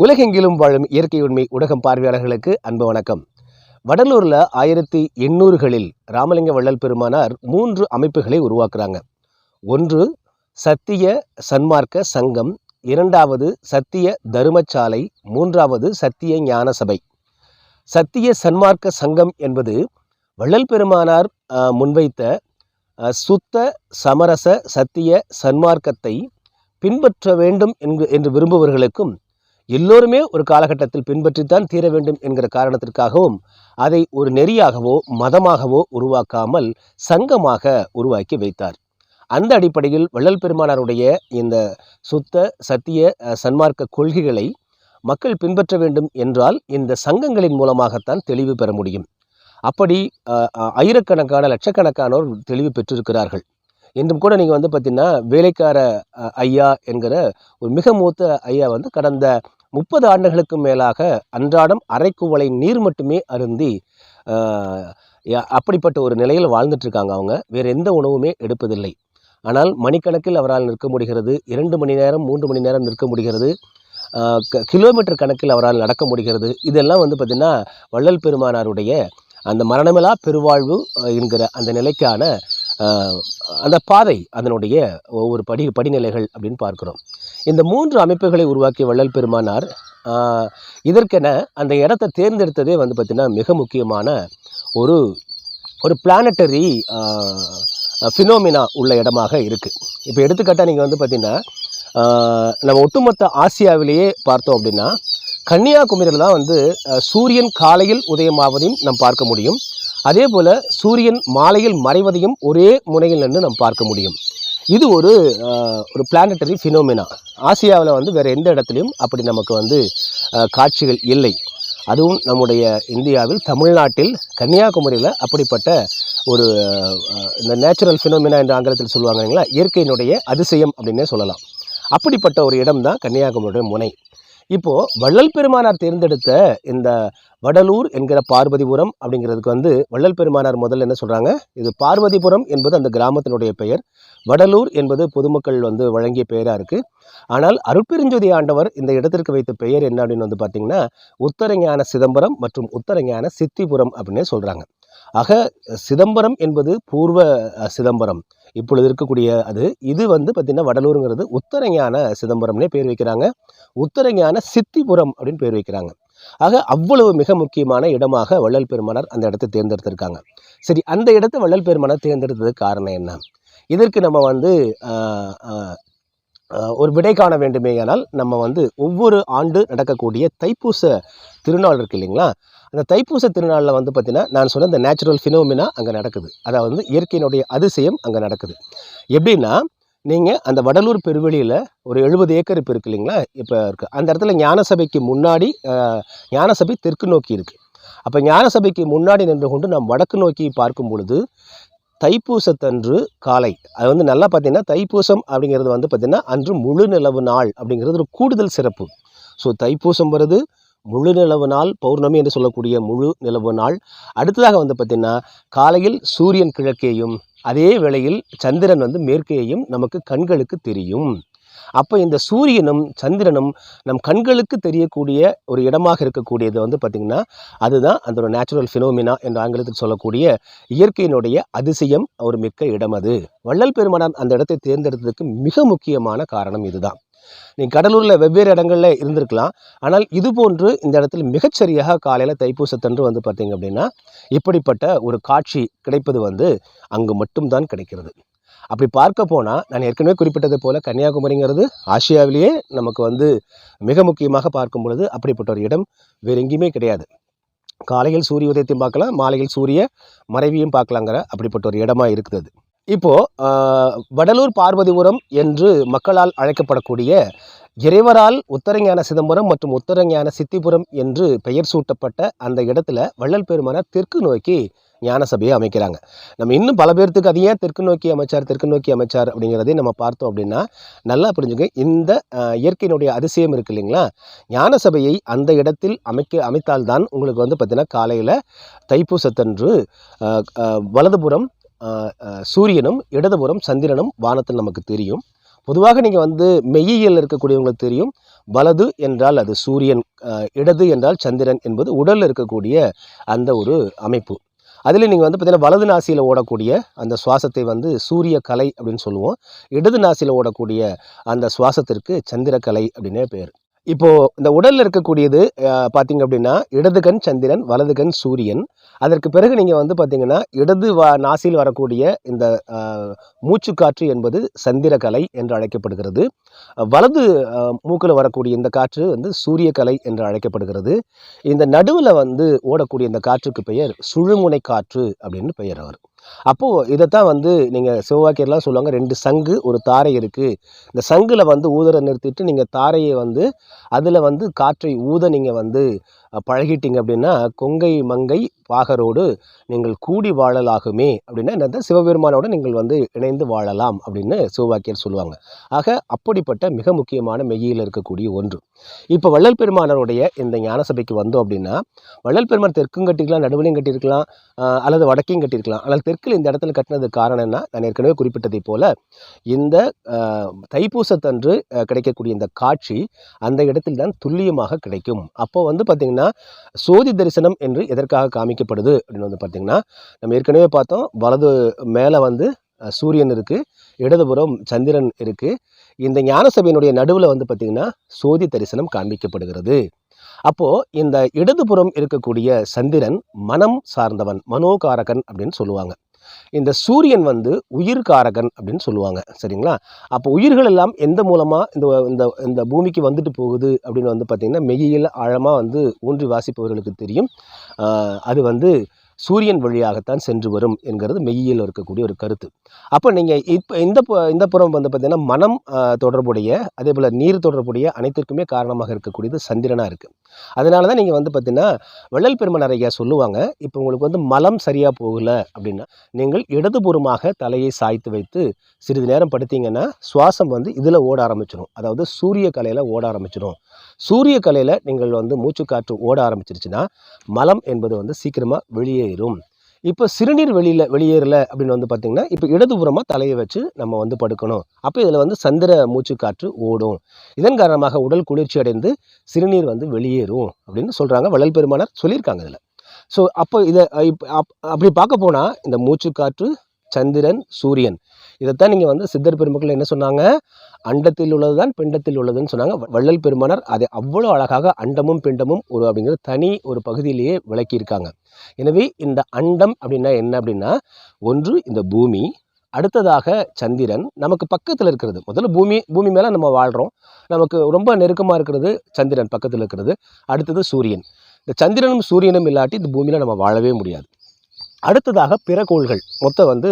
உலகெங்கிலும் வாழும் இயற்கை உண்மை ஊடகம் பார்வையாளர்களுக்கு அன்பு வணக்கம். வடலூரில் ஆயிரத்தி எண்ணூறுகளில் ராமலிங்க வள்ளல் பெருமானார் மூன்று அமைப்புகளை உருவாக்குறாங்க. ஒன்று சத்திய சன்மார்க்க சங்கம். இரண்டாவது சத்திய தருமச்சாலை மூன்றாவது சத்திய ஞான சபை சத்திய சன்மார்க்க சங்கம் என்பது வள்ளல் பெருமானார் முன்வைத்த சுத்த சமரச சத்திய சன்மார்க்கத்தை பின்பற்ற வேண்டும் என்று என்று விரும்புபவர்களுக்கும் எல்லோருமே ஒரு காலகட்டத்தில் பின்பற்றித்தான் தீர வேண்டும் என்கிற காரணத்திற்காகவும் அதை ஒரு நெறியாகவோ மதமாகவோ உருவாக்காமல் சங்கமாக உருவாக்கி வைத்தார். அந்த அடிப்படையில் வள்ளல் பெருமானாருடைய இந்த சுத்த சத்திய சன்மார்க்க கொள்கைகளை மக்கள் பின்பற்ற வேண்டும் என்றால் இந்த சங்கங்களின் மூலமாகத்தான் தெளிவு பெற முடியும். அப்படி ஆயிரக்கணக்கான லட்சக்கணக்கானோர் தெளிவு பெற்றிருக்கிறார்கள். இன்றும் கூட நீங்கள் வந்து பார்த்திங்கன்னா வேலைக்கார ஐயா என்கிற ஒரு மிக மூத்த ஐயா வந்து கடந்த முப்பது ஆண்டுகளுக்கு மேலாக அன்றாடம் அரைக்குவளை நீர் மட்டுமே அருந்தி யா- அப்படிப்பட்ட ஒரு நிலையில் வாழ்ந்துட்டுருக்காங்க அவங்க. வேறு எந்த உணவுமே எடுப்பதில்லை. ஆனால் மணிக்கணக்கில் அவரால் நிற்க முடிகிறது. இரண்டு மணி நேரம் மூன்று மணி நேரம் நிற்க முடிகிறது. க- கிலோமீட்டர் கணக்கில் அவரால் நடக்க முடிகிறது. இதெல்லாம் வந்து பார்த்திங்கன்னா வள்ளல் பெருமானாருடைய அந்த மரணமிலா பெருவாழ்வு என்கிற அந்த நிலைக்கான அந்த பாதை அதனுடைய ஒவ்வொரு படி படிநிலைகள் அப்படின்னு பார்க்குறோம். இந்த மூன்று அமைப்புகளை உருவாக்கிய வள்ளல் பெருமானார் இதற்கென அந்த இடத்த தேர்ந்தெடுத்ததே வந்து பார்த்திங்கன்னா மிக முக்கியமான ஒரு ஒரு பிளானட்டரி ஃபினோமினா உள்ள இடமாக இருக்குது இப்போ எடுத்துக்காட்டாக நீங்கள் வந்து பார்த்திங்கன்னா நம்ம ஒட்டுமொத்த ஆசியாவிலேயே பார்த்தோம் அப்படின்னா கன்னியாகுமரியில் தான் வந்து சூரியன் காலையில் உதயமாவதையும் நாம் பார்க்க முடியும். அதே போல் சூரியன் மாலையில் மறைவதையும் ஒரே முனையில் நின்று நாம் பார்க்க முடியும். இது ஒரு ஒரு பிளானட்டரி ஃபினோமினா ஆசியாவில் வந்து வேறு எந்த இடத்துலையும் அப்படி நமக்கு வந்து காட்சிகள் இல்லை. அதுவும் நம்முடைய இந்தியாவில் தமிழ்நாட்டில் கன்னியாகுமரியில் அப்படிப்பட்ட ஒரு இந்த நேச்சுரல் ஃபினோமினா என்ற ஆங்கிலத்தில் சொல்லுவாங்க இல்லைங்களா? இயற்கையினுடைய அதிசயம் அப்படின்னே சொல்லலாம். அப்படிப்பட்ட ஒரு இடம் தான் கன்னியாகுமரியுடைய முனை. இப்போது வள்ளல் பெருமானார் தேர்ந்தெடுத்த இந்த வடலூர் என்கிற பார்வதிபுரம் அப்படிங்கிறதுக்கு வந்து வள்ளல் பெருமானார் முதல்ல என்ன சொல்கிறாங்க இது பார்வதிபுரம் என்பது அந்த கிராமத்தினுடைய பெயர். வடலூர் என்பது பொதுமக்கள் வந்து வழங்கிய பெயராக இருக்குது ஆனால் அருட்பெருஞ்சோதி ஆண்டவர் இந்த இடத்திற்கு வைத்த பெயர் என்ன அப்படின்னு வந்து பார்த்திங்கன்னா உத்தரஞான சிதம்பரம் மற்றும் உத்தரஞான சித்திபுரம் அப்படின்னே சொல்கிறாங்க ஆக சிதம்பரம் என்பது பூர்வ சிதம்பரம். இப்பொழுது இருக்கக்கூடிய அது இது வந்து பார்த்திங்கன்னா வடலூருங்கிறது உத்தரஞான சிதம்பரம்னே பேர் வைக்கிறாங்க. உத்தரஞான சித்திபுரம் அப்படின்னு பேர் வைக்கிறாங்க. ஆக அவ்வளவு மிக முக்கியமான இடமாக வள்ளல் பெருமானார் அந்த இடத்தை தேர்ந்தெடுத்திருக்காங்க. சரி அந்த இடத்தை வள்ளல் பெருமானார் தேர்ந்தெடுத்ததுக்கு காரணம் என்ன? இதற்கு நம்ம வந்து ஒரு விடை காண வேண்டுமேயானால் நம்ம வந்து ஒவ்வொரு ஆண்டு நடக்கக்கூடிய தைப்பூச திருநாள் இருக்குது இல்லைங்களா? அந்த தைப்பூச திருநாளில் வந்து பார்த்திங்கன்னா நான் சொன்ன இந்த நேச்சுரல் ஃபினோமினா அங்கே நடக்குது. அதாவது வந்து இயற்கையினுடைய அதிசயம் அங்கே நடக்குது. எப்படின்னா நீங்கள் அந்த வடலூர் பெருவெளியில் ஒரு எழுபது ஏக்கர் இப்போ இருக்கு இல்லைங்களா? இப்போ இருக்குது அந்த இடத்துல ஞானசபைக்கு முன்னாடி ஞானசபை தெற்கு நோக்கி இருக்குது அப்போ ஞானசபைக்கு முன்னாடி நின்று கொண்டு நாம் வடக்கு நோக்கி பார்க்கும் பொழுது தைப்பூசத்தன்று காலை. அது வந்து நல்லா பார்த்தீங்கன்னா தைப்பூசம் அப்படிங்கிறது வந்து பார்த்திங்கன்னா அன்று முழு நிலவு நாள் அப்படிங்கிறது ஒரு கூடுதல் சிறப்பு. ஸோ தைப்பூசம் வருது முழு நிலவு நாள் பௌர்ணமி என்று சொல்லக்கூடிய முழு நிலவு நாள். அடுத்ததாக வந்து பார்த்திங்கன்னா காலையில் சூரியன் கிழக்கேயும் அதே வேளையில் சந்திரன் வந்து மேற்கேயும் நமக்கு கண்களுக்கு தெரியும். அப்போ இந்த சூரியனும் சந்திரனும் நம் கண்களுக்கு தெரியக்கூடிய ஒரு இடமாக இருக்கக்கூடியது வந்து பார்த்திங்கன்னா அதுதான் அந்த ஒரு நேச்சுரல் ஃபினோமினா என்று ஆங்கிலத்தில் சொல்லக்கூடிய இயற்கையினுடைய அதிசயம் ஒரு மிக்க இடம் அது. வள்ளல் பெருமானார் அந்த இடத்தை தேர்ந்தெடுத்ததுக்கு மிக முக்கியமான காரணம் இதுதான். நீ கடலூரில் வெவ்வேறு இடங்களில் இருந்திருக்கலாம். ஆனால் இது போன்று இந்த இடத்துல மிகச்சரியாக காலையில் தைப்பூசத்தன்று வந்து பார்த்தீங்க அப்படின்னா இப்படிப்பட்ட ஒரு காட்சி கிடைப்பது வந்து அங்கு மட்டும்தான் கிடைக்கிறது. அப்படி பார்க்க போனால் நான் ஏற்கனவே குறிப்பிட்டது போல் கன்னியாகுமரிங்கிறது ஆசியாவிலேயே நமக்கு வந்து மிக முக்கியமாக பார்க்கும் பொழுது அப்படிப்பட்ட ஒரு இடம் வேறு எங்கேயுமே கிடையாது. காலையில் சூரிய உதயத்தையும் பார்க்கலாம் மாலையில் சூரிய மறைவியும் பார்க்கலாங்கிற அப்படிப்பட்ட ஒரு இடமா இருக்குது அது. இப்போது வடலூர் பார்வதிபுரம் என்று மக்களால் அழைக்கப்படக்கூடிய இறைவரால் உத்தரஞான சிதம்பரம் மற்றும் உத்தரஞான சித்திபுரம் என்று பெயர் சூட்டப்பட்ட அந்த இடத்துல வள்ளல் பெருமானார் தெற்கு நோக்கி ஞான சபையை அமைக்கிறாங்க. நம்ம இன்னும் பல பேர்த்துக்கு அது ஏன் தெற்கு நோக்கி அமைச்சார் தெற்கு நோக்கி அமைச்சார் அப்படிங்கிறதையும் நம்ம பார்த்தோம் அப்படின்னா நல்லா புரிஞ்சுங்க. இந்த இயற்கையினுடைய அதிசயம் இருக்கு இல்லைங்களா? ஞான சபையை அந்த இடத்தில் அமைக்க அமைத்தால்தான் உங்களுக்கு வந்து பார்த்திங்கன்னா காலையில் தைப்பூசத்தன்று வலதுபுறம் சூரியனும் இடதுபுறம் சந்திரனும் வானத்தில் நமக்கு தெரியும். பொதுவாக நீங்கள் வந்து மெய்யியல் இருக்கக்கூடியவங்களுக்கு தெரியும். வலது என்றால் அது சூரியன் இடது என்றால் சந்திரன் என்பது உடலில் இருக்கக்கூடிய அந்த ஒரு அமைப்பு. அதில் நீங்கள் வந்து பார்த்தீங்கன்னா வலது நாசியில் ஓடக்கூடிய அந்த சுவாசத்தை வந்து சூரிய கலை அப்படின்னு சொல்லுவோம். இடது நாசியில் ஓடக்கூடிய அந்த சுவாசத்திற்கு சந்திரக்கலை அப்படின்னே பேர். இப்போ இந்த உடலில் இருக்கக்கூடியது பார்த்தீங்க அப்படின்னா இடது கண் சந்திரன் வலது கண் சூரியன். அதற்கு பிறகு நீங்கள் வந்து பார்த்தீங்கன்னா இடது வா நாசியில் வரக்கூடிய இந்த மூச்சு மூச்சுக்காற்று என்பது சந்திரக்கலை என்று அழைக்கப்படுகிறது. வலது மூக்கில் வரக்கூடிய இந்த காற்று வந்து சூரியக்கலை என்று அழைக்கப்படுகிறது. இந்த நடுவில் வந்து ஓடக்கூடிய இந்த காற்றுக்கு பெயர் சுழுமுனை காற்று அப்படின்னு பெயர் அவர். அப்போது இதைத்தான் வந்து நீங்கள் சிவவாக்கியர்லாம் சொல்லுவாங்க ரெண்டு சங்கு ஒரு தாரை இருக்குது இந்த சங்கில் வந்து ஊதரை நிறுத்திட்டு நீங்கள் தாரையை வந்து அதில் வந்து காற்றை ஊத நீங்கள் வந்து பழகிட்டீங்க அப்படின்னா கொங்கை மங்கை பாகரோடு நீங்கள் கூடி வாழலாகுமே அப்படின்னா என்னது? சிவபெருமானோட நீங்கள் வந்து இணைந்து வாழலாம் அப்படின்னு சிவவாக்கியர் சொல்லுவாங்க. ஆக அப்படிப்பட்ட மிக முக்கியமான மெய்யில் இருக்கக்கூடிய ஒன்று. இப்போ வள்ளல் பெருமானருடைய இந்த ஞான சபைக்கு வந்தோம் அப்படின்னா வள்ளல் பெருமான் தெற்கும் கட்டிருக்கலாம் நடுவிலையும் கட்டியிருக்கலாம் அல்லது வடக்கையும் கட்டியிருக்கலாம். ஆனால் தெற்கில் இந்த இடத்துல கட்டினதுக்கு காரணம் என்ன? நான் ஏற்கனவே குறிப்பிட்டதை போல இந்த தைப்பூசத்தன்று கிடைக்கக்கூடிய இந்த காட்சி அந்த இடத்தில் தான் துல்லியமாக கிடைக்கும். அப்போ வந்து பார்த்திங்கன்னா சோதி தரிசனம் என்று எதற்காக காமிக்கப்படுது அப்படின்னு வந்து பார்த்திங்கன்னா நம்ம ஏற்கனவே பார்த்தோம் வலது மேலே வந்து சூரியன் இருக்குது இடதுபுறம் சந்திரன் இருக்குது இந்த ஞான சபையினுடைய நடுவில் வந்து பார்த்திங்கன்னா சோதி தரிசனம் காண்பிக்கப்படுகிறது. அப்போது இந்த இடதுபுறம் இருக்கக்கூடிய சந்திரன் மனம் சார்ந்தவன் மனோகாரகன் அப்படின்னு சொல்லுவாங்க. இந்த சூரியன் வந்து உயிர்காரகன் அப்படின்னு சொல்லுவாங்க சரிங்களா? அப்போ உயிர்கள் எல்லாம் எந்த மூலமாக இந்த இந்த இந்த பூமிக்கு வந்துட்டு போகுது அப்படின்னு வந்து பார்த்திங்கன்னா மெய்யில் ஆழமாக வந்து ஊன்றி வாசிப்பவர்களுக்கு தெரியும். அது வந்து சூரியன் வழியாகத்தான் சென்று வரும் என்கிறது மெய்யில் இருக்கக்கூடிய ஒரு கருத்து. அப்போ நீங்கள் இப்போ இந்த இந்த புறம் வந்து பார்த்திங்கன்னா மனம் தொடர்புடைய அதே போல் நீர் தொடர்புடைய அனைத்திற்குமே காரணமாக இருக்கக்கூடியது சந்திரனாக இருக்குது அதனால தான் நீங்கள் வந்து பார்த்திங்கன்னா வள்ளல் பெருமன் ஐயா சொல்லுவாங்க இப்போ உங்களுக்கு வந்து மலம் சரியாக போகல அப்படின்னா நீங்கள் இடதுபுறமாக தலையை சாய்த்து வைத்து சிறிது நேரம் படுத்திங்கன்னா சுவாசம் வந்து இதில் ஓட ஆரம்பிச்சிடும் அதாவது சூரிய கலையில் ஓட ஆரம்பிச்சிடும் சூரிய கலையில் நீங்கள் வந்து மூச்சுக்காற்று ஓட ஆரம்பிச்சிருச்சுன்னா மலம் என்பது வந்து சீக்கிரமாக வெளியேறும். இப்போ சிறுநீர் வெளியில் வெளியேறல அப்படின்னு வந்து பார்த்திங்கன்னா இப்போ இடதுபுறமாக தலையை வச்சு நம்ம வந்து படுக்கணும். அப்போ இதில் வந்து சந்திர மூச்சுக்காற்று ஓடும். இதன் காரணமாக உடல் குளிர்ச்சி அடைந்து சிறுநீர் வந்து வெளியேறும் அப்படின்னு சொல்கிறாங்க வள்ளல் பெருமானார் சொல்லியிருக்காங்க இதில். ஸோ அப்போ இதை அப் அப்படி பார்க்க போனால் இந்த மூச்சுக்காற்று சந்திரன் சூரியன் இதைத்தான் நீங்கள் வந்து சித்தர் பெருமக்கள் என்ன சொன்னாங்க? அண்டத்தில் உள்ளதுதான் பிண்டத்தில் உள்ளதுன்னு சொன்னாங்க. வ- வள்ளல் பெருமானார் அதை அவ்வளோ அழகாக அண்டமும் பிண்டமும் ஒரு அப்படிங்கிறது தனி ஒரு பகுதியிலேயே விளக்கியிருக்காங்க. எனவே இந்த அண்டம் அப்படின்னா என்ன அப்படின்னா ஒன்று இந்த பூமி அடுத்ததாக சந்திரன். நமக்கு பக்கத்தில் இருக்கிறது. முதல்ல பூமி பூமி மேலே நம்ம வாழ்கிறோம் நமக்கு ரொம்ப நெருக்கமாக இருக்கிறது சந்திரன் பக்கத்தில் இருக்கிறது. அடுத்தது சூரியன். இந்த சந்திரனும் சூரியனும் இல்லாட்டி இந்த பூமியில் நம்ம வாழவே முடியாது. அடுத்ததாக பிற கோள்கள். மொத்தம் வந்து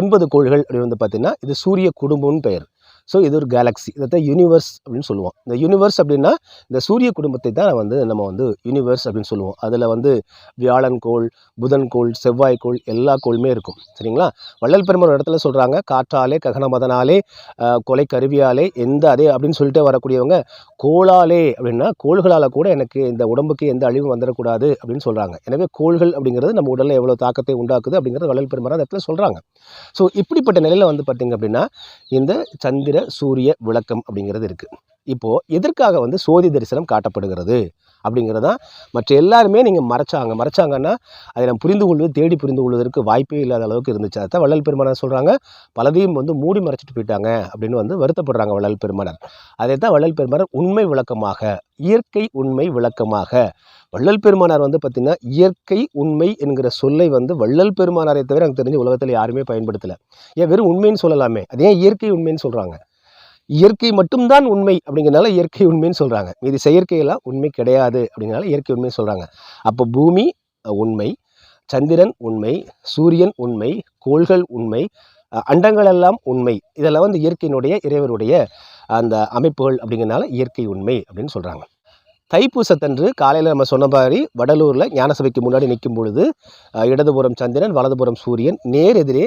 ஒன்பது கோள்கள் அப்படின்னு வந்து பார்த்திங்கன்னா இது சூரிய குடும்பம்னு பெயர். ஸோ இது ஒரு கேலக்ஸி இதைத்தான் யூனிவர்ஸ் அப்படின்னு சொல்லுவோம். இந்த யூனிவர்ஸ் அப்படின்னா இந்த சூரிய குடும்பத்தை தான் வந்து நம்ம வந்து யூனிவர்ஸ் அப்படின்னு சொல்லுவோம். அதில் வந்து வியாழன் கோள் புதன் கோள் செவ்வாய் கோள் எல்லா கோளுமே இருக்கும். சரிங்களா? வள்ளல் பெருமாள் இடத்துல சொல்கிறாங்க காற்றாலே ககனமதனாலே கொலை கருவியாலே எந்த அதே அப்படின்னு சொல்லிட்டு வரக்கூடியவங்க கோளாலே அப்படின்னா கோள்களால் கூட எனக்கு இந்த உடம்புக்கு எந்த அழிவும் வந்துடக்கூடாது அப்படின்னு சொல்கிறாங்க எனவே கோள்கள் அப்படிங்கிறது நம்ம உடலில் எவ்வளோ தாக்கத்தை உண்டாக்குது அப்படிங்கிறது வள்ளல் பெருமாள் அந்த இடத்துல சொல்கிறாங்க ஸோ இப்படிப்பட்ட நிலையில் வந்து பார்த்திங்க அப்படின்னா இந்த சந்திர சூரிய விளக்கம் அப்படிங்கிறது இருக்குது இப்போது எதற்காக வந்து சோதி தரிசனம் காட்டப்படுகிறது? அப்படிங்கிறதான் மற்ற எல்லாருமே நீங்கள் மறைச்சாங்க. மறைச்சாங்கன்னா அதை நம்ம புரிந்து கொள்வது தேடி புரிந்து கொள்வதற்கு வாய்ப்பே இல்லாத அளவுக்கு இருந்துச்சு. அதை வள்ளல் பெருமானார் சொல்கிறாங்க பலதையும் வந்து மூடி மறைச்சிட்டு போயிட்டாங்க அப்படின்னு வந்து வருத்தப்படுறாங்க வள்ளல் பெருமானார். அதை தான் வள்ளல் பெருமானார் உண்மை விளக்கமாக இயற்கை உண்மை விளக்கமாக வள்ளல் பெருமானார் வந்து பார்த்திங்கன்னா இயற்கை உண்மை என்கிற சொல்லை வந்து வள்ளல் பெருமானாரை தவிர எனக்கு தெரிஞ்சு உலகத்தில் யாருமே பயன்படுத்தலை. ஏன் வெறும் உண்மைன்னு சொல்லலாமே. அது ஏன் இயற்கை உண்மைன்னு சொல்கிறாங்க இயற்கை மட்டும்தான் உண்மை அப்படிங்கிறனால இயற்கை உண்மைன்னு சொல்கிறாங்க மீதி செயற்கையெல்லாம் உண்மை கிடையாது அப்படிங்கிறனால இயற்கை உண்மைன்னு சொல்கிறாங்க அப்போ பூமி உண்மை சந்திரன் உண்மை சூரியன் உண்மை கோள்கள் உண்மை அண்டங்கள் எல்லாம் உண்மை. இதெல்லாம் வந்து இயற்கையினுடைய இறைவருடைய அந்த அமைப்புகள் அப்படிங்கிறனால இயற்கை உண்மை அப்படின்னு சொல்கிறாங்க தைப்பூசத்தன்று காலையில் நம்ம சொன்ன மாதிரி வடலூரில் ஞானசபைக்கு முன்னாடி நிற்கும் பொழுது இடதுபுறம் சந்திரன் வலதுபுறம் சூரியன் நேர் எதிரே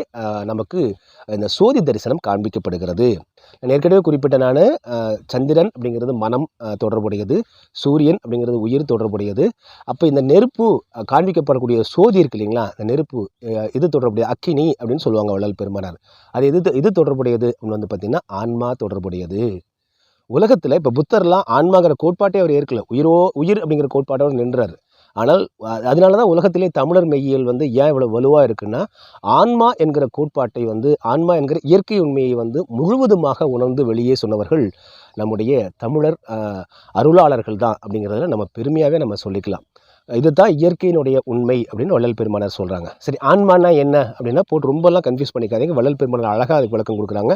நமக்கு இந்த சோதி தரிசனம் காண்பிக்கப்படுகிறது. நான் ஏற்கனவே குறிப்பிட்ட நான் சந்திரன் அப்படிங்கிறது மனம் தொடர்புடையது சூரியன் அப்படிங்கிறது உயிர் தொடர்புடையது. அப்போ இந்த நெருப்பு காண்பிக்கப்படக்கூடிய சோதி இருக்கு இல்லைங்களா இந்த நெருப்பு இது தொடர்புடைய அக்கினி அப்படின்னு சொல்லுவாங்க வள்ளல் பெருமானார். அது எது இது தொடர்புடையது அப்படின்னு வந்து பார்த்திங்கன்னா ஆன்மா தொடர்புடையது. உலகத்தில் இப்போ புத்தர்லாம் ஆன்மாங்கிற கோட்பாட்டே அவர் ஏற்கல. உயிரோ உயிர் அப்படிங்கிற கோட்பாட்டை அவர் நின்றார். ஆனால் அதனால தான் உலகத்திலே தமிழர் மெய்யியல் வந்து ஏன் இவ்வளோ வலுவாக இருக்குன்னா ஆன்மா என்கிற கோட்பாட்டை வந்து ஆன்மா என்கிற இயற்கை உண்மையை வந்து முழுவதுமாக உணர்ந்து வெளியே சொன்னவர்கள் நம்முடைய தமிழர் அருளாளர்கள் தான் அப்படிங்கிறத நம்ம பெருமையாகவே நம்ம சொல்லிக்கலாம். இதுதான் இயற்கையினுடைய உண்மை அப்படின்னு வள்ளல் பெருமானார் சொல்கிறாங்க சரி ஆன்மானா என்ன அப்படின்னா போட்டு ரொம்பலாம் கன்ஃபியூஸ் பண்ணிக்காதீங்க. வள்ளல் பெருமானார் அழகாக அதுக்கு விளக்கம் கொடுக்குறாங்க.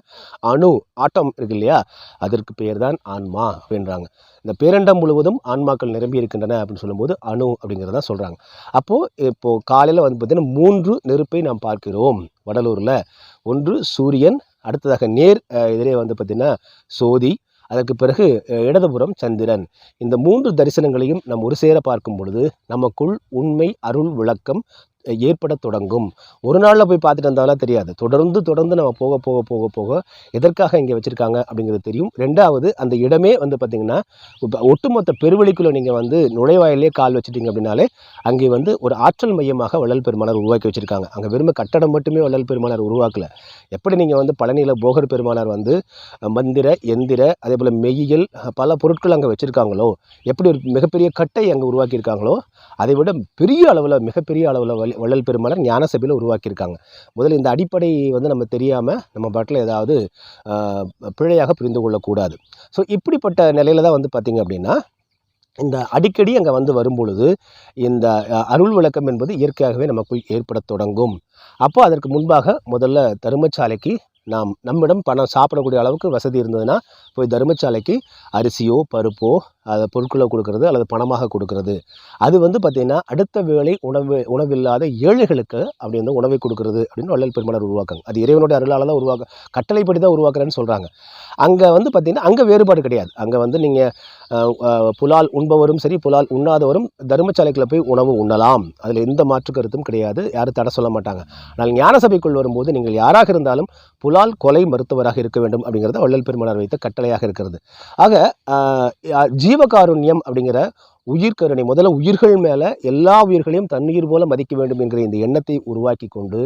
அணு ஆட்டம் இருக்கு இல்லையா? அதற்கு பேர் தான் ஆன்மா அப்படின்றாங்க. இந்த பேரண்டம் முழுவதும் ஆன்மாக்கள் நிரம்பி இருக்கின்றன அப்படின்னு சொல்லும்போது அணு அப்படிங்கிறத சொல்கிறாங்க அப்போது இப்போது காலையில் வந்து பார்த்திங்கன்னா மூன்று நெருப்பை நாம் பார்க்கிறோம் வடலூரில். ஒன்று சூரியன் அடுத்ததாக நேர் எதிரே வந்து பார்த்திங்கன்னா சோதி அதற்கு பிறகு இடதுபுறம் சந்திரன். இந்த மூன்று தரிசனங்களையும் நாம் ஒரு சேர பார்க்கும் பொழுது நமக்குள் உண்மை அருள் விளக்கம் ஏற்பட தொடங்கும். ஒரு நாளில் போய் பார்த்துட்டு வந்தாலும் தெரியாது. தொடர்ந்து தொடர்ந்து நம்ம போக போக போக போக எதற்காக இங்கே வச்சுருக்காங்க அப்படிங்கிறது தெரியும். ரெண்டாவது அந்த இடமே வந்து பார்த்திங்கன்னா ஒட்டுமொத்த பெருவெளிக்குள்ளே நீங்கள் வந்து நுழைவாயிலே கால் வச்சுட்டிங்க அப்படின்னாலே அங்கே வந்து ஒரு ஆற்றல் மையமாக வள்ளல் பெருமானார் உருவாக்கி வச்சுருக்காங்க. அங்கே வெறும் கட்டடம் மட்டுமே வள்ளல் பெருமானார் உருவாக்கல. எப்படி நீங்கள் வந்து பழனியில் போகர் பெருமானார் வந்து மந்திர எந்திர அதே போல் மெய்யியல் பல பொருட்கள் அங்கே வச்சுருக்காங்களோ எப்படி ஒரு மிகப்பெரிய கட்டை அங்கே உருவாக்கியிருக்காங்களோ அதை விட பெரிய அளவில் மிகப்பெரிய அளவில் வள்ளல் பெருமாளர் ஞான சபையில் உருவாக்கியிருக்காங்க. முதல்ல இந்த அடிப்படை வந்து நம்ம தெரியாமல் நம்ம பாட்டில் ஏதாவது பிழையாக புரிந்து கொள்ளக்கூடாது. ஸோ இப்படிப்பட்ட நிலையில தான் வந்து பார்த்திங்க அப்படின்னா இந்த அடிக்கடி அங்கே வந்து வரும்பொழுது இந்த அருள் விளக்கம் என்பது இயற்கையாகவே நமக்குள் ஏற்படத் தொடங்கும். அப்போ அதற்கு முன்பாக முதல்ல தருமச்சாலைக்கு நாம் நம்மிடம் பணம் சாப்பிடக்கூடிய அளவுக்கு வசதி இருந்ததுன்னா போய் தருமச்சாலைக்கு அரிசியோ பருப்போ அதை பொருட்களை கொடுக்கறது அல்லது பணமாக கொடுக்கறது. அது வந்து பார்த்திங்கன்னா அடுத்த வேளை உணவு உணவில்லாத ஏழைகளுக்கு அப்படி வந்து உணவை கொடுக்கறது அப்படின்னு வள்ளல் பெருமாளர் உருவாக்குங்க அது இறைவனுடைய அருளால் தான் உருவாக்க கட்டளைப்படி தான் உருவாக்குறேன்னு சொல்கிறாங்க அங்கே வந்து பார்த்திங்கன்னா அங்கே வேறுபாடு கிடையாது. அங்கே வந்து நீங்கள் புலால் உண்பவரும் சரி புலால் உண்ணாதவரும் தர்மசாலைக்குள்ள போய் உணவு உண்ணலாம். அதில் எந்த மாற்று கருத்தும் கிடையாது. யாரும் தடை சொல்ல மாட்டாங்க. ஆனால் ஞான சபைக்குள் வரும்போது நீங்கள் யாராக இருந்தாலும் புலால் கொலை மருத்துவராக இருக்க வேண்டும் அப்படிங்கிறது வள்ளல் பெருமானார் வைத்த கட்டளையாக இருக்கிறது. ஆக ஜீவகாருண்யம் அப்படிங்கிற உயிர்கருணை முதல்ல உயிர்கள் மேலே எல்லா உயிர்களையும் தண்ணீர் போல மதிக்க வேண்டும் என்கிற இந்த எண்ணத்தை உருவாக்கி கொண்டு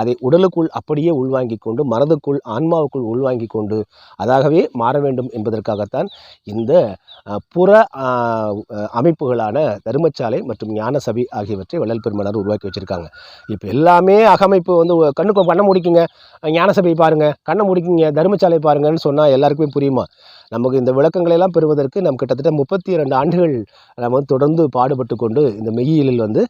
அதை உடலுக்குள் அப்படியே உள்வாங்கி கொண்டு மனதுக்குள் ஆன்மாவுக்குள் உள்வாங்கிக் கொண்டு அதாகவே மாற வேண்டும் என்பதற்காகத்தான் இந்த புற அமைப்புகளான தருமச்சாலை மற்றும் ஞான சபை ஆகியவற்றை வள்ளல் பெருமானார் உருவாக்கி வச்சுருக்காங்க. இப்போ எல்லாமே அகமைப்பு வந்து கண்ணுக்கு கண்ணை முடிக்குங்க. ஞான சபையை பாருங்கள் கண்ணை முடிக்குங்க. தருமச்சாலை பாருங்கன்னு சொன்னால் எல்லாருக்குமே புரியுமா? நமக்கு இந்த விளக்கங்களை எல்லாம் பெறுவதற்கு நாம் கிட்டத்தட்ட முப்பத்தி இரண்டு ஆண்டுகள் நாம் வந்து தொடர்ந்து பாடுபட்டு கொண்டு இந்த மெய்யியலில் வந்து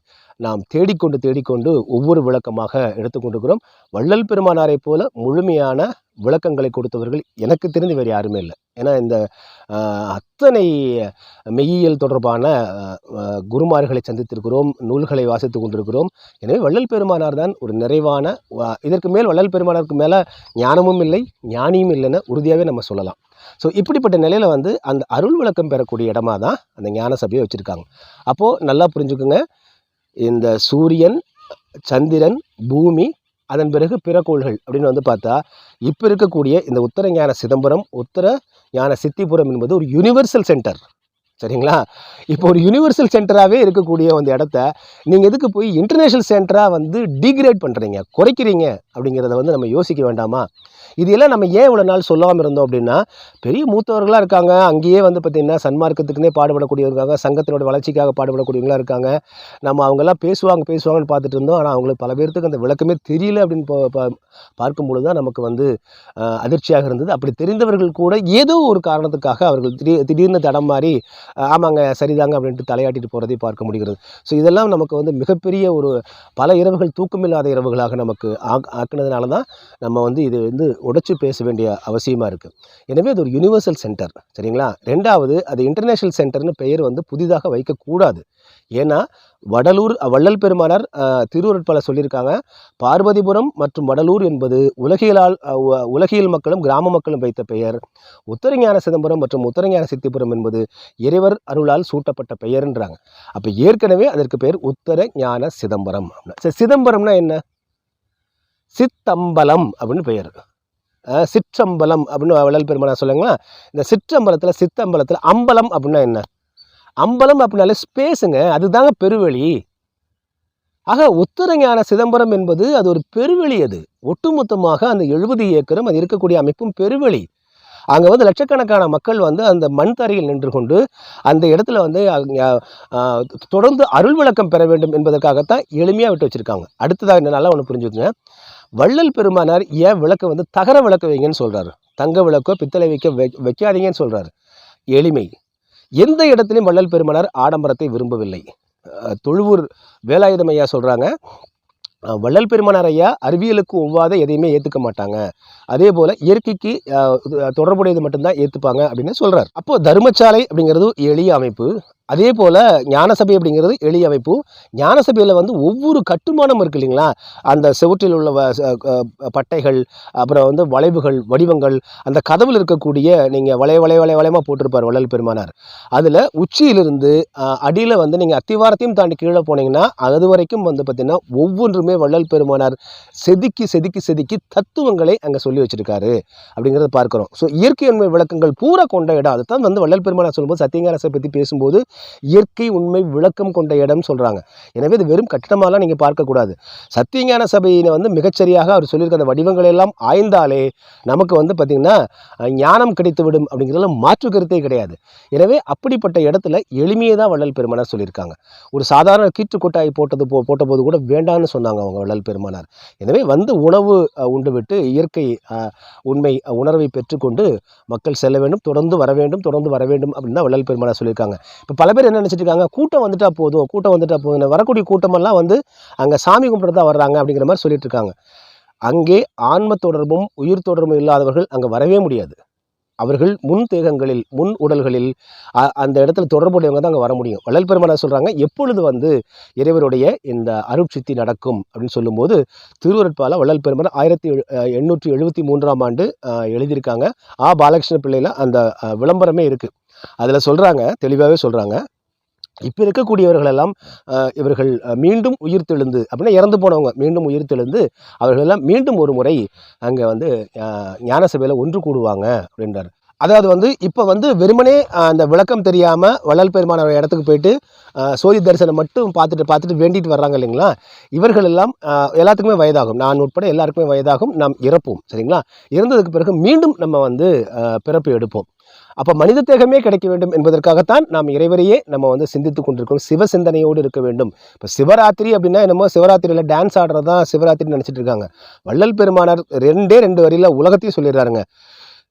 நாம் தேடிக்கொண்டு தேடிக்கொண்டு ஒவ்வொரு விளக்கமாக எடுத்துக்கொண்டிருக்கிறோம் வள்ளல் பெருமானாரைப் போல முழுமையான விளக்கங்களை கொடுத்தவர்கள் எனக்கு தெரிந்து வேறு யாருமே இல்லை. ஏன்னா இந்த அத்தனை மெய்யியல் தொடர்பான குருமார்களை சந்தித்திருக்கிறோம் நூல்களை வாசித்து கொண்டிருக்கிறோம். எனவே வள்ளல் பெருமானார் தான் ஒரு நிறைவான இதற்கு மேல் வள்ளல் பெருமானாருக்கு மேலே ஞானமும் இல்லை ஞானியும் இல்லைன்னு உறுதியாகவே நம்ம சொல்லலாம். ஸோ இப்படிப்பட்ட நிலையில் வந்து அந்த அருள் விளக்கம் பெறக்கூடிய இடமா தான் அந்த ஞான சபையை வச்சுருக்காங்க. அப்போது நல்லா புரிஞ்சுக்குங்க. இந்த சூரியன் சந்திரன் பூமி அதன் பிறகு பிற கோள்கள் அப்படின்னு வந்து பார்த்தா இப்போ இருக்கக்கூடிய இந்த உத்தர ஞான சிதம்பரம் உத்தர ஞான சித்திபுரம் என்பது ஒரு யுனிவர்சல் சென்டர் சரிங்களா? இப்போ ஒரு யுனிவர்சல் சென்டராகவே இருக்கக்கூடிய அந்த இடத்த நீங்கள் எதுக்கு போய் இன்டர்நேஷ்னல் சென்டராக வந்து டிகிரேட் பண்ணுறீங்க குறைக்கிறீங்க அப்படிங்கிறத வந்து நம்ம யோசிக்க வேண்டாமா? இதெல்லாம் நம்ம ஏன் இவ்வளோ நாள் சொல்லாமல் இருந்தோம் அப்படின்னா பெரிய மூத்தவர்களாக இருக்காங்க. அங்கேயே வந்து பார்த்திங்கன்னா சன்மார்க்கத்துக்குனே பாடுபடக்கூடியவங்க சங்கத்தினோட வளர்ச்சிக்காக பாடுபடக்கூடியவங்களா இருக்காங்க. நம்ம அவங்கெல்லாம் பேசுவாங்க பேசுவாங்கன்னு பார்த்துட்டு இருந்தோம். ஆனால் அவங்களுக்கு பல பேர்த்துக்கு அந்த விளக்கமே தெரியல அப்படின்னு பார்க்கும்பொழுது தான் நமக்கு வந்து அதிர்ச்சியாக இருந்தது. அப்படி தெரிந்தவர்கள் கூட ஏதோ ஒரு காரணத்துக்காக அவர்கள் திடீர் திடீர்னு தடம் மாறி ஆமாங்க சரிதாங்க அப்படின்ட்டு தலையாட்டிட்டு போகிறதை பார்க்க முடிகிறது. ஸோ இதெல்லாம் நமக்கு வந்து மிகப்பெரிய ஒரு பல இரவுகள் தூக்கமில்லாத இரவுகளாக நமக்கு ஆக் ஆக்குனதுனால தான் நம்ம வந்து இது வந்து உடைச்சு பேச வேண்டிய அவசியமாக இருக்குது எனவே அது ஒரு யுனிவர்சல் சென்டர் சரிங்களா? ரெண்டாவது அது இன்டர்நேஷ்னல் சென்டர்னு பெயர் வந்து புதிதாக வைக்கக்கூடாது. ஏன்னா வடலூர் வள்ளல் பெருமானார் அஹ், திருவருட்பல சொல்லியிருக்காங்க. பார்வதிபுரம் மற்றும் வடலூர் என்பது உலகியலால் உலகியல் மக்களும் கிராம மக்களும் வைத்த பெயர். உத்தரஞான சிதம்பரம் மற்றும் உத்தரஞான சித்திபுரம் என்பது இறைவர் அருளால் சூட்டப்பட்ட பெயர்ன்றாங்க. அப்போ ஏற்கனவே அதற்கு பெயர் உத்தர ஞான சிதம்பரம். சரி சிதம்பரம்னா என்ன? சித்தம்பலம் அப்படின்னு பெயர். சிற்றம்பலம் அப்படின்னு வள்ளல் பெருமானா சொல்லுங்களா இந்த சிற்றம்பலத்தில் சித்தம்பலத்தில் அம்பலம் அப்படின்னா என்ன? அம்பலம் அப்படின்னாலே ஸ்பேஸுங்க அதுதாங்க பெருவெளி. ஆக உத்தரஞான சிதம்பரம் என்பது அது ஒரு பெருவெளி அது. ஒட்டுமொத்தமாக அந்த எழுபது ஏக்கரும் அது இருக்கக்கூடிய அமைப்பும் பெருவெளி. அங்கே வந்து லட்சக்கணக்கான மக்கள் வந்து அந்த மண் தரையில் நின்று கொண்டு அந்த இடத்துல வந்து தொடர்ந்து அருள் விளக்கம் பெற வேண்டும் என்பதற்காகத்தான் எளிமையாக விட்டு வச்சுருக்காங்க. அடுத்ததாக என்ன நல்லா ஒன்று புரிஞ்சுக்கோங்க. வள்ளல் பெருமானார் ஏன் விளக்கு வந்து தகர விளக்கு வைங்கன்னு சொல்றாரு. தங்க விளக்கோ பித்தளை வைக்க வைக்காதீங்கன்னு சொல்கிறாரு எளிமை. எந்த இடத்துலையும் வள்ளல் பெருமானார் ஆடம்பரத்தை விரும்பவில்லை. தொழுவூர் வேலாயுதம் ஐயா சொல்கிறாங்க வள்ளல் பெருமானார் ஐயா அறிவியலுக்கு ஒவ்வாத எதையுமே ஏற்றுக்க மாட்டாங்க. அதே போல இயற்கைக்கு தொடர்புடையது மட்டும்தான் ஏற்றுப்பாங்க அப்படின்னு சொல்கிறார் அப்போ தர்மசாலை அப்படிங்கிறது எளிய அமைப்பு. அதே போல் ஞானசபை அப்படிங்கிறது எளிய அமைப்பு. ஞானசபையில் வந்து ஒவ்வொரு கட்டுமானம் இருக்கு இல்லைங்களா? அந்த செவுற்றில் உள்ள வ- பட்டைகள் அப்புறம் வந்து வளைவுகள் வடிவங்கள் அந்த கதவில் இருக்கக்கூடிய நீங்கள் வளைய வளைய வளைய வளையமாக போட்டிருப்பார் வள்ளல் பெருமானார். அதில் உச்சியிலிருந்து அடியில் வந்து நீங்கள் அத்திவாரத்தையும் தாண்டி கீழே போனீங்கன்னா அது வரைக்கும் வந்து பார்த்திங்கன்னா ஒவ்வொன்றுமே வள்ளல் பெருமானார் செதுக்கி செதுக்கி செதுக்கி தத்துவங்களை அங்கே சொல்லி வச்சிருக்காரு அப்படிங்கிறத பார்க்குறோம். ஸோ இயற்கை உண்மை விளக்கங்கள் பூரா கொண்ட இடம். அதுதான் வந்து வள்ளல் பெருமானார் சொல்லும்போது சத்தியங்காரசை பற்றி பேசும்போது இயற்கை உண்மை விளக்கம் கொண்ட இடம் சொல்கிறாங்க எனவே இது வெறும் கட்டிடமாலாம் நீங்கள் பார்க்கக்கூடாது சத்தியஞான சபையினை வந்து மிகச்சரியாக அவர் சொல்லியிருக்க அந்த வடிவங்களை எல்லாம் ஆய்ந்தாலே நமக்கு வந்து பார்த்திங்கன்னா ஞானம் கிடைத்துவிடும் அப்படிங்கிறதுல மாற்று கருத்தே கிடையாது. எனவே அப்படிப்பட்ட இடத்துல எளிமையை தான் வள்ளல் பெருமானார் சொல்லியிருக்காங்க. ஒரு சாதாரண கீற்று கொட்டாய் போட்டது போ போட்டபோது கூட வேண்டான்னு சொன்னாங்க அவங்க வள்ளல் பெருமானார் எனவே வந்து உணவு உண்டுவிட்டு உண்டு விட்டு இயற்கை உண்மை உணர்வை பெற்றுக்கொண்டு மக்கள் செல்ல வேண்டும் தொடர்ந்து வர வேண்டும் தொடர்ந்து வர வேண்டும் அப்படின்னு தான் வள்ளல் பெருமானார் சொல்லியிருக்காங்க. இப்போ பல பேர் என்ன நினச்சிட்டு இருக்காங்க கூட்டம் வந்துட்டா போதும் கூட்டம் வந்துட்டா போதும் வரக்கூடிய கூட்டமெல்லாம் வந்து அங்கே சாமி கும்பிட்டு தான் வர்றாங்க அப்படிங்கிற மாதிரி சொல்லிட்டு இருக்காங்க. அங்கே ஆன்ம தொடர்பும் உயிர் தொடர்பும் இல்லாதவர்கள் அங்கே வரவே முடியாது. அவர்கள் முன் தேகங்களில் முன் உடல்களில் அந்த இடத்துல தொடர்புடையவங்க தான் அங்கே வர முடியும். வள்ளல் பெருமானார் சொல்கிறாங்க எப்பொழுது வந்து இறைவருடைய இந்த அருட்சித்தி நடக்கும்? அப்படின்னு சொல்லும்போது திருவருட்பால வள்ளல் பெருமானார் ஆயிரத்தி எழு- எண்ணூற்றி எழுபத்தி மூன்றாம் ஆண்டு எழுதியிருக்காங்க. ஆ பாலகிருஷ்ண பிள்ளையில் அந்த விளம்பரமே இருக்குது அதில் சொல்கிறாங்க தெளிவாகவே சொல்கிறாங்க இப்போ இருக்கக்கூடியவர்கள் எல்லாம் இவர்கள் மீண்டும் உயிர் தெழுந்து அப்படின்னா இறந்து போனவங்க மீண்டும் உயிர் தெழுந்து அவர்கள் எல்லாம் மீண்டும் ஒரு முறை அங்கே வந்து ஞான சபையில் ஒன்று கூடுவாங்க அப்படின்றார். அதாவது வந்து இப்போ வந்து வெறுமனே அந்த விளக்கம் தெரியாமல் வள்ளல் பெருமான இடத்துக்கு போயிட்டு சோதி தரிசனம் மட்டும் பார்த்துட்டு பார்த்துட்டு வேண்டிட்டு வர்றாங்க இல்லைங்களா? இவர்கள் எல்லாம் எல்லாத்துக்குமே வயதாகும். நான் உட்பட எல்லாருக்குமே வயதாகும். நாம் இறப்போம் சரிங்களா? இறந்ததுக்கு பிறகு மீண்டும் நம்ம வந்து பிறப்பு எடுப்போம். அப்போ மனித தேகமே கிடைக்க வேண்டும் என்பதற்காகத்தான் நாம் இறைவரையே நம்ம வந்து சிந்தித்து கொண்டிருக்கோம் சிவ சிந்தனையோடு இருக்க வேண்டும். இப்போ சிவராத்திரி அப்படின்னா என்னமோ சிவராத்திரியில் டான்ஸ் ஆடுறது தான் சிவராத்திரின்னு நினச்சிட்டு இருக்காங்க. வள்ளல் பெருமானார் ரெண்டே ரெண்டு வரியில் உலகத்தையும் சொல்லிடுறாருங்க.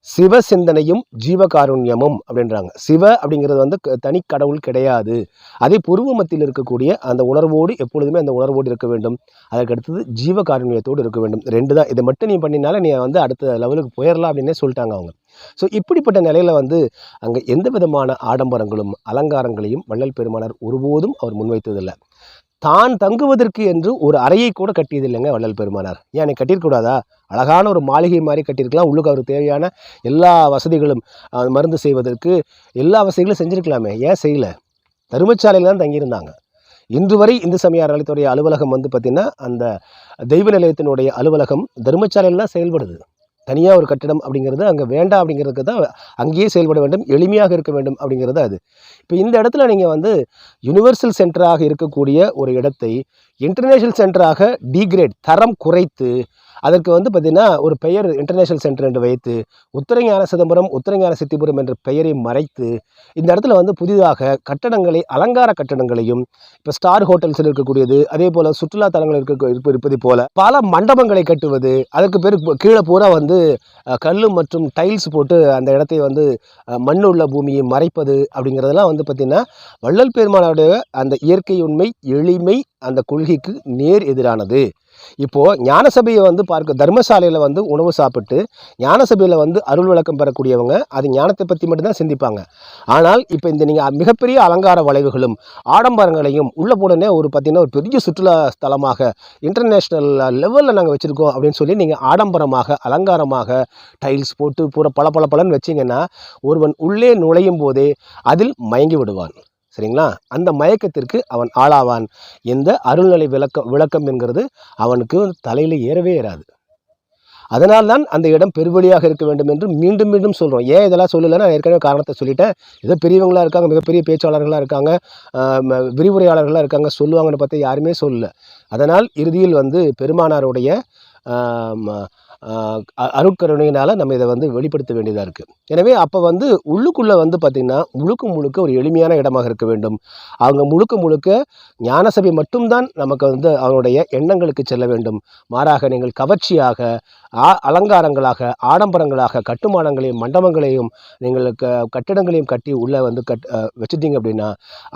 சிவ சிந்தனையும் ஜீவகாருண்யமும் அப்படின்றாங்க. சிவ அப்படிங்கிறது வந்து க- தனி கடவுள் கிடையாது. அதே பூர்வ மத்தியில் இருக்கக்கூடிய அந்த உணர்வோடு எப்பொழுதுமே அந்த உணர்வோடு இருக்க வேண்டும். அதற்கு அடுத்தது ஜீவகாருண்யத்தோடு இருக்க வேண்டும். ரெண்டு தான். இதை மட்டும் நீ பண்ணினால நீ வந்து அடுத்த லெவலுக்கு போயிடலாம் அப்படின்னே சொல்லிட்டாங்க அவங்க. ஸோ இப்படிப்பட்ட நிலையில் வந்து அங்கே எந்த விதமான ஆடம்பரங்களும் அலங்காரங்களையும் வள்ளல் பெருமானார் ஒருபோதும் அவர் முன்வைத்ததில்லை. தான் தங்குவதற்கு என்று ஒரு அறையை கூட கட்டியதில்லைங்க வள்ளல் பெருமானார். ஏன் எனக்கு கட்டியிருக்கூடாதா அழகான ஒரு மாளிகை மாதிரி கட்டியிருக்கலாம். உள்ளுக்கு அவருக்கு தேவையான எல்லா வசதிகளும் மருந்து செய்வதற்கு எல்லா வசதிகளும் செஞ்சுருக்கலாமே. ஏன் செய்யலை? தருமச்சாலையில் தான் தங்கியிருந்தாங்க. இன்று வரை இந்து சமயத்துடைய அலுவலகம் வந்து பார்த்திங்கன்னா அந்த தெய்வ நிலையத்தினுடைய அலுவலகம் தர்மசாலையில் தான் செயல்படுது. தனியாக ஒரு கட்டிடம் அப்படிங்கிறது அங்கே வேண்டாம் அப்படிங்கிறதுக்கு தான் அங்கேயே செயல்பட வேண்டும் எளிமையாக இருக்க வேண்டும் அப்படிங்கிறது அது. இப்போ இந்த இடத்துல நீங்கள் வந்து யுனிவர்சல் சென்டராக இருக்கக்கூடிய ஒரு இடத்தை இன்டர்நேஷனல் சென்டராக டிகிரேட் தரம் குறைத்து அதற்கு வந்து பார்த்திங்கன்னா ஒரு பெயர் இன்டர்நேஷனல் சென்டர் என்று வைத்து உத்தரஞான சிதம்பரம் உத்தரஞான சித்திபுரம் என்ற பெயரை மறைத்து இந்த இடத்துல வந்து புதிதாக கட்டடங்களை அலங்கார கட்டடங்களையும் இப்போ ஸ்டார் ஹோட்டல்ஸில் இருக்கக்கூடியது அதே போல் சுற்றுலா தலங்கள் இருக்க இருப்பது போல பல மண்டபங்களை கட்டுவது அதற்கு பேர் கீழே பூரா வந்து கல் கல்லு மற்றும் டைல்ஸ் போட்டு அந்த இடத்தை வந்து மண் உள்ள பூமியை மறைப்பது அப்படிங்கிறதெல்லாம் வந்து பார்த்திங்கன்னா வள்ளல் பெருமானுடைய அந்த இயற்கை உண்மை எளிமை அந்த கொள்கைக்கு நேர் எதிரானது. இப்போது ஞானசபையை வந்து பார்க்க தர்மசாலையில் வந்து உணவு சாப்பிட்டு ஞானசபையில் வந்து அருள் விளக்கம் பெறக்கூடியவங்க அது ஞானத்தை பற்றி மட்டும்தான் சிந்திப்பாங்க. ஆனால் இப்போ இந்த நீங்கள் மிகப்பெரிய அலங்கார வளைவுகளும் ஆடம்பரங்களையும் உள்ள போடனே ஒரு பார்த்திங்கன்னா ஒரு பெரிய சுற்றுலா ஸ்தலமாக இன்டர்நேஷ்னல் லெவலில் நாங்கள் வச்சுருக்கோம் அப்படின்னு சொல்லி நீங்கள் ஆடம்பரமாக அலங்காரமாக டைல்ஸ் போட்டு பூரா பல பல பலன்னு வச்சிங்கன்னா ஒருவன் உள்ளே நுழையும் போதே அதில் மயங்கி விடுவான். சரிங்களா? அந்த மயக்கத்திற்கு அவன் ஆளாவான். எந்த அருள்நிலை விளக்கம் விளக்கம் என்கிறது அவனுக்கு தலையில் ஏறவே ஏறாது. அதனால்தான் அந்த இடம் பெருவழியாக இருக்க வேண்டும் என்று மீண்டும் மீண்டும் சொல்கிறோம் ஏன் இதெல்லாம் சொல்லலை நான் ஏற்கனவே காரணத்தை சொல்லிட்டேன். ஏதோ பெரியவங்களாக இருக்காங்க மிகப்பெரிய பேச்சாளர்களாக இருக்காங்க ம- விரிவுரையாளர்களாக இருக்காங்க சொல்லுவாங்கன்னு பார்த்தா யாருமே சொல்லலை. அதனால் இறுதியில் வந்து பெருமானாருடைய அருட்கருணையினால் நம்ம இதை வந்து வெளிப்படுத்த வேண்டியதாக இருக்குது எனவே அப்போ வந்து உள்ளுக்குள்ளே வந்து பார்த்திங்கன்னா முழுக்க முழுக்க ஒரு எளிமையான இடமாக இருக்க வேண்டும். அவங்க முழுக்க முழுக்க ஞானசபை மட்டும்தான் நமக்கு வந்து அவனுடைய எண்ணங்களுக்கு செல்ல வேண்டும். மாறாக நீங்கள் கவர்ச்சியாக ஆ அலங்காரங்களாக ஆடம்பரங்களாக கட்டுமானங்களையும் மண்டபங்களையும் நீங்கள் க கட்டிடங்களையும் கட்டி உள்ளே வந்து கட் வச்சுட்டீங்க அப்படின்னா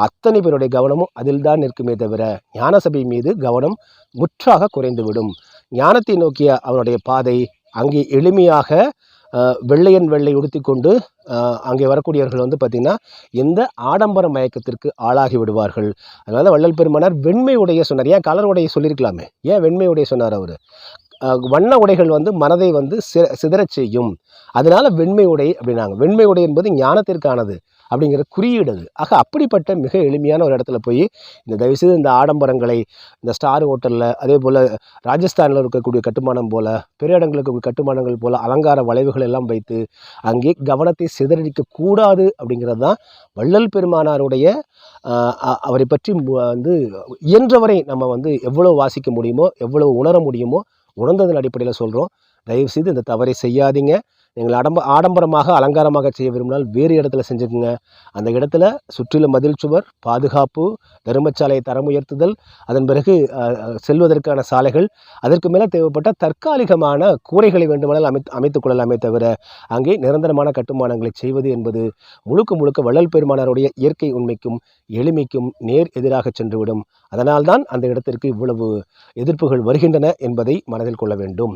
அத்தனை பேருடைய கவனமும் அதில் தான் இருக்குமே தவிர ஞானசபை மீது கவனம் முற்றாக குறைந்துவிடும். ஞானத்தை நோக்கிய அவனுடைய பாதை அங்கே எளிமையாக வெள்ளையன் வெள்ளை உடுத்தி கொண்டு அங்கே வரக்கூடியவர்கள் வந்து பார்த்திங்கன்னா எந்த ஆடம்பர மயக்கத்திற்கு ஆளாகி விடுவார்கள். அதனால் வள்ளல் பெருமானார் வெண்மை உடைய சொன்னார். ஏன்? கலர் உடைய சொல்லியிருக்கலாமே. ஏன் வெண்மை உடைய சொன்னார் அவர்? வண்ண உடைகள் வந்து மனதை வந்து சி சிதறச் செய்யும். அதனால வெண்மை உடை அப்படின்னாங்க. வெண்மை உடை என்பது ஞானத்திற்கானது அப்படிங்கிற குறியீடு அது. ஆக அப்படிப்பட்ட மிக எளிமையான ஒரு இடத்துல போய் இந்த தயவுசெய்து இந்த ஆடம்பரங்களை இந்த ஸ்டார் ஹோட்டலில் அதே போல் ராஜஸ்தானில் இருக்கக்கூடிய கட்டுமானம் போல் பெரிய இடங்களுக்கு இருக்கக்கூடிய கட்டுமானங்கள் போல் அலங்கார வளைவுகள் எல்லாம் வைத்து அங்கே கவனத்தை சிதறடிக்க கூடாது அப்படிங்கிறது தான் வள்ளல் பெருமானாருடைய அவரை பற்றி வந்து இயன்றவரை நம்ம வந்து எவ்வளோ வாசிக்க முடியுமோ எவ்வளோ உணர முடியுமோ உணர்ந்ததன் அடிப்படையில் சொல்கிறோம் தயவுசெய்து இந்த தவறை செய்யாதீங்க. நீங்கள் அடம்ப ஆடம்பரமாக அலங்காரமாக செய்ய விரும்பினால் வேறு இடத்துல செஞ்சுக்குங்க. அந்த இடத்துல சுற்றிலும் மதில் சுவர் பாதுகாப்பு தருமச்சாலையை தரம் உயர்த்துதல் அதன் பிறகு செல்வதற்கான சாலைகள் அதற்கு மேலே தேவைப்பட்ட தற்காலிகமான கூரைகளை வேண்டுமானால் அமைத்து அமைத்துக் கொள்ளலாமே தவிர அங்கே நிரந்தரமான கட்டுமானங்களை செய்வது என்பது முழுக்க முழுக்க வள்ளல் பெருமானாருடைய இயற்கை உண்மைக்கும் எளிமைக்கும் நேர் எதிராக சென்றுவிடும். அதனால்தான் அந்த இடத்திற்கு இவ்வளவு எதிர்ப்புகள் வருகின்றன என்பதை மனதில் கொள்ள வேண்டும்.